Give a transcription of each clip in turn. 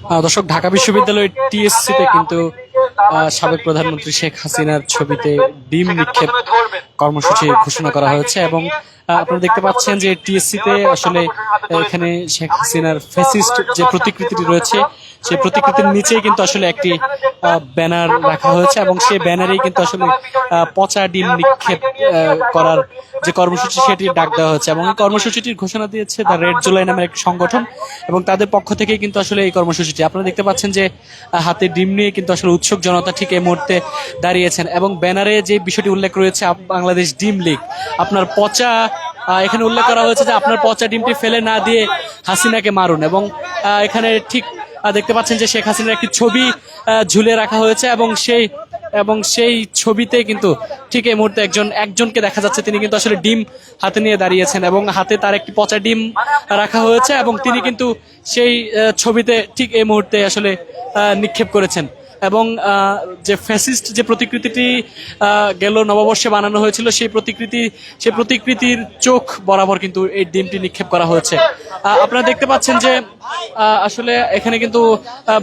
দর্শক, ঢাকা বিশ্ববিদ্যালয়ের টিএসসিতে কিন্তু সাবেক প্রধানমন্ত্রী শেখ হাসিনার ছবিতে ডিম নিক্ষেপ কর্মসূচি ঘোষণা করা হয়েছে এবং আপনারা দেখতে পাচ্ছেন যে টিএসসিতে আসলে এখানে শেখ হাসিনার ফেসিস্ট যে প্রতিকৃতিটি রয়েছে সেই প্রতিকৃতির নিচেই কিন্তু আসলে একটি ব্যানার রাখা হয়েছে এবং সেই ব্যানারেই কিন্তু আসলে পচা ডিম নিক্ষেপ করার যে কর্মসূচি সেটি ডাক দেওয়া হয়েছে এবং এই কর্মসূচিটির ঘোষণা দিয়েছে দ্য রেড জুলাই নামের একটি সংগঠন এবং তাদের পক্ষ থেকেই কিন্তু আসলে এই কর্মসূচিটি। আপনারা দেখতে পাচ্ছেন যে হাতে ডিম নিয়ে কিন্তু আসলে উৎসুক জনতা ঠিক এই মুহূর্তে দাঁড়িয়েছেন এবং ব্যানারে যে বিষয়টি উল্লেখ রয়েছে বাংলাদেশ ডিম লীগ, আপনার পচা এখানে উল্লেখ করা হয়েছে যে আপনার পচা ডিমটি ফেলে না দিয়ে হাসিনাকে মারুন এবং এখানে ঠিক দেখতে পাচ্ছেন যে শেখ হাসিনার একটি ছবি ঝুলে রাখা হয়েছে এবং সেই এবং সেই ছবিতে কিন্তু ঠিক এই মুহূর্তে একজন, একজনকে দেখা যাচ্ছে। তিনি কিন্তু আসলে ডিম হাতে নিয়ে দাঁড়িয়েছেন এবং হাতে তার একটি পচা ডিম রাখা হয়েছে এবং তিনি কিন্তু সেই ছবিতে ঠিক এই মুহূর্তে আসলে নিক্ষেপ করেছেন। এবং যে ফ্যাসিস্ট যে প্রতিকৃতিটি গেল নববর্ষে বানানো হয়েছিল, সেই প্রতিকৃতি, সেই প্রতিকৃতির চোখ বরাবর কিন্তু এই ডিমটি নিক্ষেপ করা হয়েছে। আপনারা দেখতে পাচ্ছেন যে আসলে এখানে কিন্তু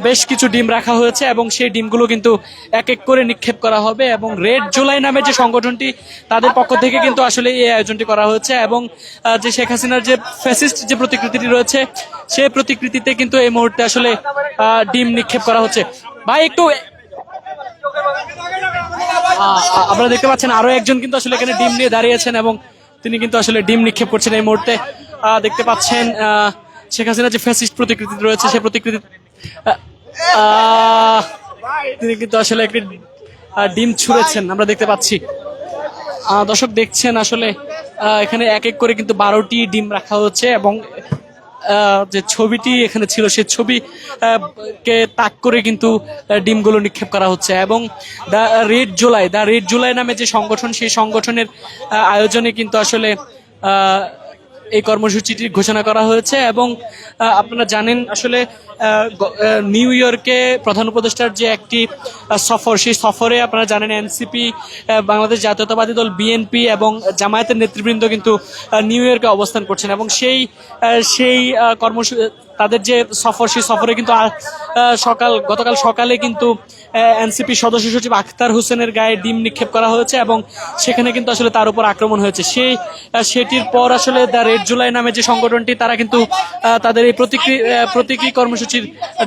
বেশ কিছু ডিম রাখা হয়েছে এবং সেই ডিমগুলো কিন্তু এক এক করে নিক্ষেপ করা হবে এবং রেড জুলাই নামে যে সংগঠনটি, তাদের পক্ষ থেকে কিন্তু আসলে এই আয়োজনটি করা হয়েছে এবং যে শেখ হাসিনার যে ফ্যাসিস্ট যে প্রতিকৃতিটি রয়েছে, সেই প্রতিকৃতিতে কিন্তু এই মুহূর্তে আসলে ডিম নিক্ষেপ করা হচ্ছে। ভাই, একটু আপনারা দেখতে পাচ্ছেন আরও একজন কিন্তু আসলে এখানে ডিম নিয়ে দাঁড়িয়েছেন এবং তিনি কিন্তু আসলে ডিম নিক্ষেপ করছেন এই মুহূর্তে। দেখতে পাচ্ছেন শেখ হাসিনার যে ফ্যাসিস্ট প্রতিকৃতি রয়েছে, সেই প্রতিকৃতি তিনি কিন্তু আসলে একটি ডিম ছুঁড়েছেন, আমরা দেখতে পাচ্ছি। দর্শক দেখছেন আসলে এখানে এক এক করে কিন্তু বারোটি ডিম রাখা হচ্ছে এবং যে ছবিটি এখানে ছিল, সে ছবি কে তাক করে কিন্তু ডিমগুলো নিক্ষেপ করা হচ্ছে। এবং the Red July the Red July নামে যে সংগঠন, সেই সংগঠনের আয়োজনে কিন্তু আসলে এই কর্মসূচিটি ঘোষণা করা হয়েছে এবং আপনারা জানেন আসলে নিউ ইয়র্কে প্রধান উপদেষ্টার যে একটি সফর, সেই সফরে আপনারা জানেন এনসিপি বাংলাদেশ জাতীয়তাবাদী দল বিএনপি এবং জামায়াতের নেতৃবৃন্দ কিন্তু নিউ ইয়র্কে অবস্থান করছেন এবং সেই সেই কর্মসূচি তাদের যে সফর সেই সফরে কিন্তু সকাল গতকাল সকালে কিন্তু এনসিপি সদস্য সচিব আখতার হোসেনের গায়ে ডিম নিক্ষেপ করা হয়েছে এবং সেখানে কিন্তু আসলে তার উপর আক্রমণ হয়েছে। সেই সেটির পর আসলে দ্য রেড জুলাই নামে যে সংগঠনটি তারা কিন্তু তাদের এই প্রতিক্রি আহ, প্রতীকী কর্মসূচির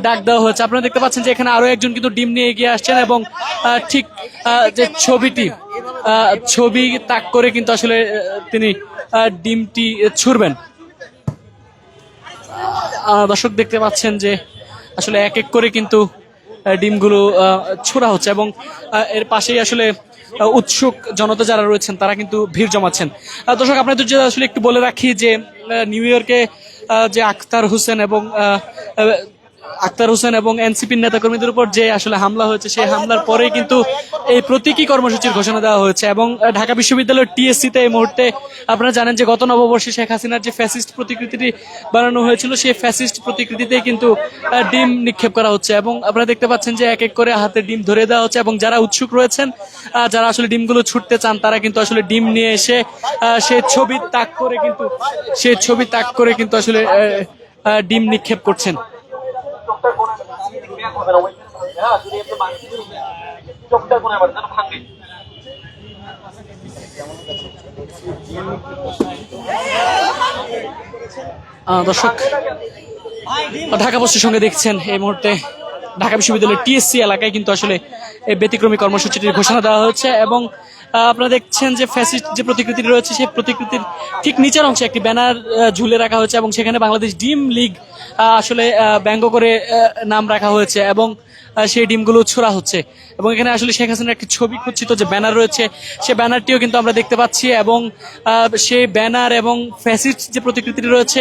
ডাক দেওয়া হয়েছে। আপনারা দেখতে পাচ্ছেন যে এখানে আরও একজন কিন্তু ডিম নিয়ে এগিয়ে আসছেন এবং ঠিক যে ছবিটি ছবি তাক করে কিন্তু আসলে তিনি ডিমটি ছুড়বেন। দর্শক দেখতে পাচ্ছেন যে আসলে এক এক করে কিন্তু ডিমগুলো ছোড়া হচ্ছে এবং এর পাশেই আসলে উৎসুক জনতা যারা রয়েছেন, তারা কিন্তু ভিড় জমাচ্ছেন। দর্শক, আপনাদের যে আসলে একটু বলে রাখি যে নিউ ইয়র্কে যে আখতার হোসেন এবং আক্তার হোসেন এবং এনসিপির নেতাকর্মীদের উপর যে আসলে হামলা হয়েছে, সেই হামলার পরে কিন্তু এই প্রতীকী কর্মসূচির ঘোষণা দেওয়া হয়েছে এবং ঢাকা বিশ্ববিদ্যালয়ের টিএসসিতে এই মুহূর্তে আপনারা জানেন যে গত নববর্ষে শেখ হাসিনার যে ফ্যাসিস্ট প্রতিকৃতিটি বানানো হয়েছিল, সেই ফ্যাসিস্ট প্রতিকৃতিতে কিন্তু ডিম নিক্ষেপ করা হচ্ছে এবং আপনারা দেখতে পাচ্ছেন যে এক এক করে হাতে ডিম ধরে দেওয়া হচ্ছে এবং যারা উৎসুক রয়েছেন যারা আসলে ডিমগুলো ছুটতে চান, তারা কিন্তু আসলে ডিম নিয়ে এসে সে ছবি তাক করে কিন্তু, সে ছবি তাক করে কিন্তু আসলে ডিম নিক্ষেপ করছেন। ভাঙে। দর্শক, ঢাকা পোস্টের সঙ্গে দেখছেন এই মুহূর্তে ঢাকা বিশ্ববিদ্যালয়ের টিএসসি এলাকায় কিন্তু আসলে এই ব্যতিক্রমী কর্মসূচিটির ঘোষণা দেওয়া হচ্ছে এবং আপনারা দেখছেন যে ফ্যাসিস্ট যে প্রতিকৃতি রয়েছে, সেই প্রতিকৃতির ঠিক নিচের অংশে একটি ব্যানার ঝুলে রাখা হয়েছে এবং সেখানে বাংলাদেশ ডিম লিগ আসলে ব্যঙ্গ করে নাম রাখা হয়েছে এবং সেই ডিমগুলো ছোড়া হচ্ছে। এবং এখানে আসলে শেখ হাসিনার একটি ছবি খুঁজছিত যে ব্যানার রয়েছে, সে ব্যানারটিও কিন্তু আমরা দেখতে পাচ্ছি এবং সেই ব্যানার এবং ফ্যাসিস্ট যে প্রতিকৃতিটি রয়েছে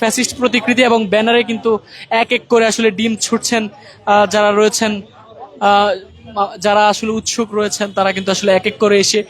ফ্যাসিস্ট প্রতিকৃতি এবং ব্যানারে কিন্তু এক এক করে আসলে ডিম ছুটছেন যারা রয়েছেন যারা আসলে উৎসুক রয়েছেন, তারা কিন্তু আসলে এক এক করে এসে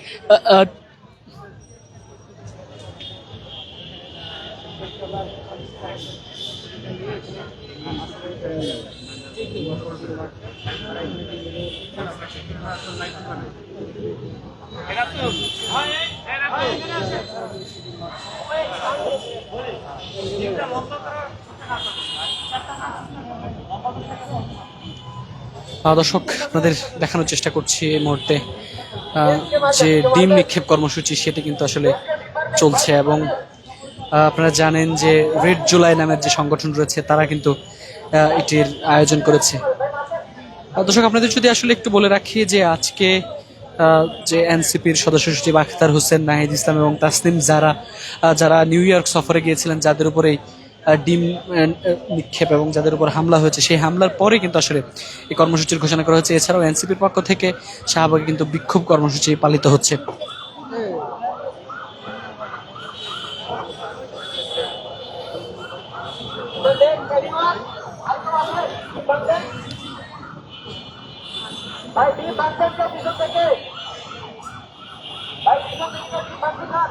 দর্শক, আপনাদের দেখানোর চেষ্টা করছি এই মুহূর্তে। যে ডিম নিক্ষেপ কর্মসূচি, সেটি কিন্তু আসলে চলছে এবং আপনারা জানেন যে রেড জুলাই নামের যে সংগঠন রয়েছে তারা কিন্তু এটির আয়োজন করেছে। দর্শক আপনাদের যদি আসলে একটু বলে রাখি যে আজকে যে এনসিপির সদস্য সচিব আখতার হোসেন নাহিদ ইসলাম এবং তাসনিম যারা যারা নিউ ইয়র্ক সফরে গিয়েছিলেন যাদের উপরে আহ, ডিম নিক্ষেপ এবং যাদের উপর হামলা হয়েছে সেই হামলার পরে কিন্তু আসলে এই কর্মসূচির ঘোষণা করা হয়েছে। এছাড়াও এনসিপির পক্ষ থেকে শাহবাগে কিন্তু বিক্ষোভ কর্মসূচি পালিত হচ্ছে। ভাই ডিম বাঁচছেন কেউ পিছন থেকে ভাই পিছন থেকে ডিম বাঁচছে না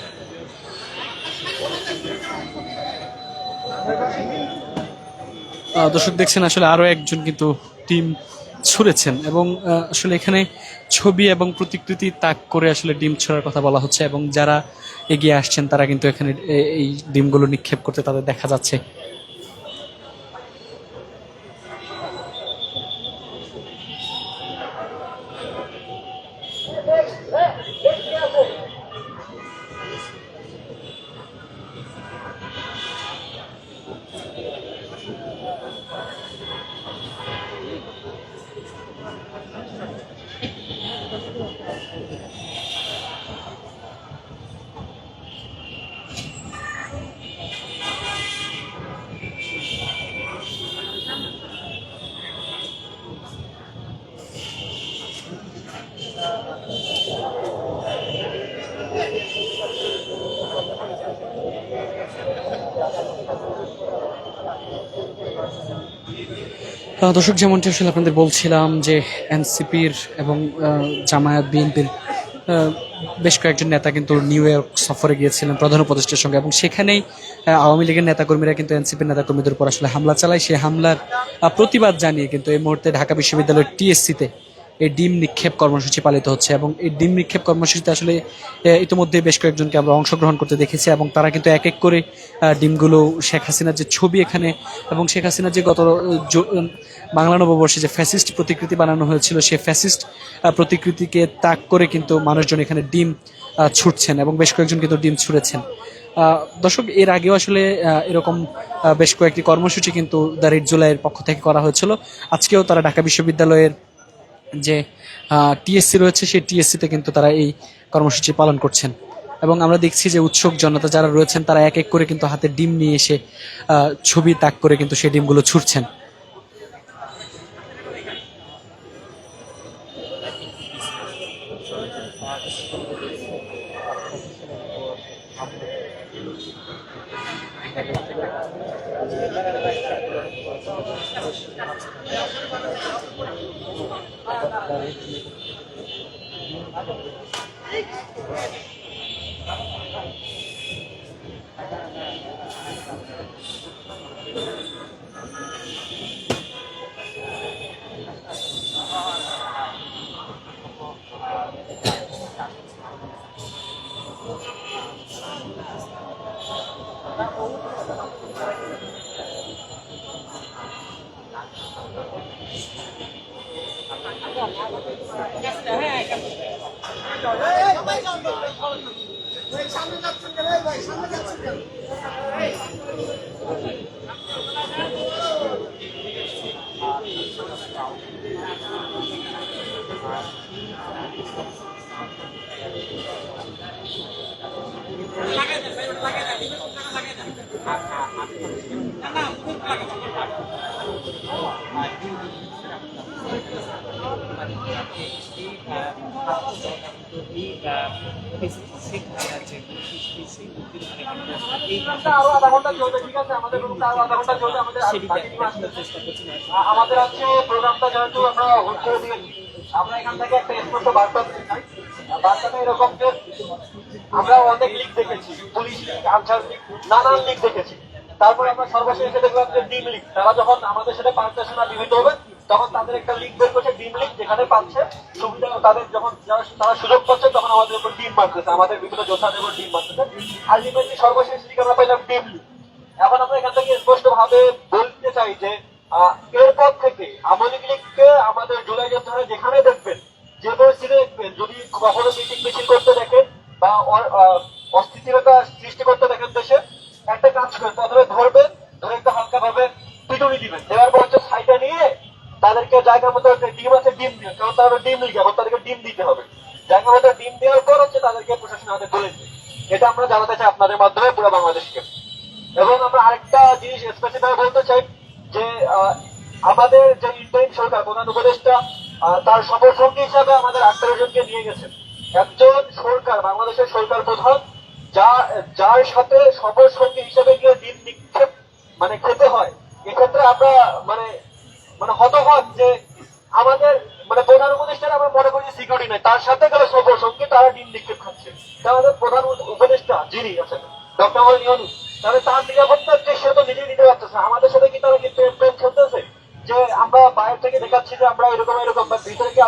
আহ, দর্শক দেখছেন, আসলে আরও একজন কিন্তু টিম ছুঁড়েছেন এবং আসলে এখানে ছবি এবং প্রতিকৃতি তাক করে আসলে ডিম ছোড়ার কথা বলা হচ্ছে এবং যারা এগিয়ে আসছেন, তারা কিন্তু এখানে এই ডিমগুলো নিক্ষেপ করতে তাদের দেখা যাচ্ছে। দর্শক, যেমনটি আসলে আপনাদের বলছিলাম যে এনসিপির এবং জামায়াত বিএনপির বেশ কয়েকজন নেতা কিন্তু নিউ ইয়র্ক সফরে গিয়েছিলেন প্রধান উপদেষ্টার সঙ্গে এবং সেখানেই আওয়ামী লীগের নেতাকর্মীরা কিন্তু এনসিপির নেতাকর্মীদের উপর আসলে হামলা চালায়। সেই হামলার প্রতিবাদ জানিয়ে কিন্তু এই মুহূর্তে ঢাকা বিশ্ববিদ্যালয়ের টিএসসিতে এই ডিম নিক্ষেপ কর্মসূচি পালিত হচ্ছে এবং এই ডিম নিক্ষেপ কর্মসূচিতে আসলে ইতিমধ্যে বেশ কয়েকজনকে আমরা অংশগ্রহণ করতে দেখেছি এবং তারা কিন্তু এক এক করে ডিমগুলো শেখ হাসিনার যে ছবি এখানে এবং শেখ হাসিনার যে গত বাংলা নববর্ষে যে ফ্যাসিস্ট প্রতিকৃতি বানানো হয়েছিল সেই ফ্যাসিস্ট প্রতিকৃতিকে তাক করে কিন্তু মানুষজন এখানে ডিম ছুটছেন এবং বেশ কয়েকজন কিন্তু ডিম ছুঁড়েছেন। দর্শক, এর আগেও আসলে এরকম বেশ কয়েকটি কর্মসূচি কিন্তু দ্য রেড জুলাইয়ের পক্ষ থেকে করা হয়েছিল। আজকেও তারা ঢাকা বিশ্ববিদ্যালয়ের যে টিএসসি রয়েছে, সেই টিএসসিতে কিন্তু তারা এই কর্মসূচি পালন করছেন। এবং আমরা দেখছি যে উৎসুক জনতা যারা রয়েছেন, তারা এক এক করে কিন্তু হাতে ডিম নিয়ে এসে ছবি তাক করে কিন্তু সেই ডিমগুলো ছুটছেন। আরও আধা আমাদের আজকে প্রোগ্রামটা যেহেতু আমরা হোল্ড করে দিয়েছি আমরা এখান থেকে একটা স্পষ্ট বার্তা দিতে চাই বার্তাটা এরকম যে আমরা অনেক লিগ দেখেছি পুলিশ লিগ আনসার লিগ নানান লিগ দেখেছি তারপর আমরা সর্বশেষ দেখলাম যে ডিম লিগ তারা যখন আমাদের সাথে না বিভিন্ন হবে তখন তাদের একটা লিঙ্ক বের করছে ডিম লিগ যেখানে পাচ্ছে। সুবিধা তাদের যখন তারা সুযোগ পাচ্ছে, তখন আমাদের উপর ডিম মারতেছে আমাদের বিভিন্ন যোদ্ধাদের উপর ডিম মারতেছে আলটিমেটলি সর্বশেষ লিগ আমরা পাইলাম ডিম লিগ এখন আমরা এখান থেকে স্পষ্ট ভাবে বলতে চাই যে এরপর থেকে আওয়ামী লীগকে আমাদের জুলাই যোদ্ধারা যেখানে দেখবেন, যে পরিস্থিতি দেখবেন, যদি কখনো মিটিং মিছিল করতে দেখেন বা অ- আহ, অস্থিতিরতা সৃষ্টি করতে দেখেন দেশে একটা কাজ করেন প্রথমে ধরবেন ধরে একটু হালকা ভাবে পিটুনি দিবেন দেওয়ার পর হচ্ছে সাইডে নিয়ে তাদেরকে জায়গা মতো যে ডিম আছে, ডিম দিয়ে। কারণ তারা ডিম লিখে এখন তাদেরকে ডিম দিতে হবে। জায়গা মতো ডিম দেওয়ার পর হচ্ছে তাদেরকে প্রশাসনের হাতে তুলে এটা আমরা জানাতে চাই আপনাদের মাধ্যমে পুরো বাংলাদেশকে। এবং আমরা আরেকটা জিনিস স্পেসিফাই বলতে চাই, যে আমাদের যে ইন্টারিম সরকার, প্রধান উপদেষ্টা তার সফরসঙ্গী হিসাবে আমাদের আঠারো জনকে নিয়ে গেছেন। একজন সরকার, বাংলাদেশের সরকার প্রধান যা যার সাথে সফরসঙ্গী হিসাবে গিয়ে দিন নিক্ষেপ মানে খেতে হয়। এক্ষেত্রে আমরা মানে মানে হতবাক যে আমাদের মানে প্রধান উপদেষ্টার আমরা মনে করি সিকিউরিটি নাই, তার সাথে গেলে সফর সঙ্গে তারা ডিম নিক্ষেপ খাচ্ছে। তাহলে প্রধান উপদেষ্টা যিনি আছেন ডক্টর মোহাম্মদ ইউনুস, তাহলে তার নিরাপত্তার যে সে তো নিজেই নিতে পারতেছে আমাদের সাথে কি তারা কি প্রেম প্রেম খেলতেছে যে আমরা বাইরে থেকে দেখাচ্ছি যে আমরা এরকম এরকম, বা ভিতরে কি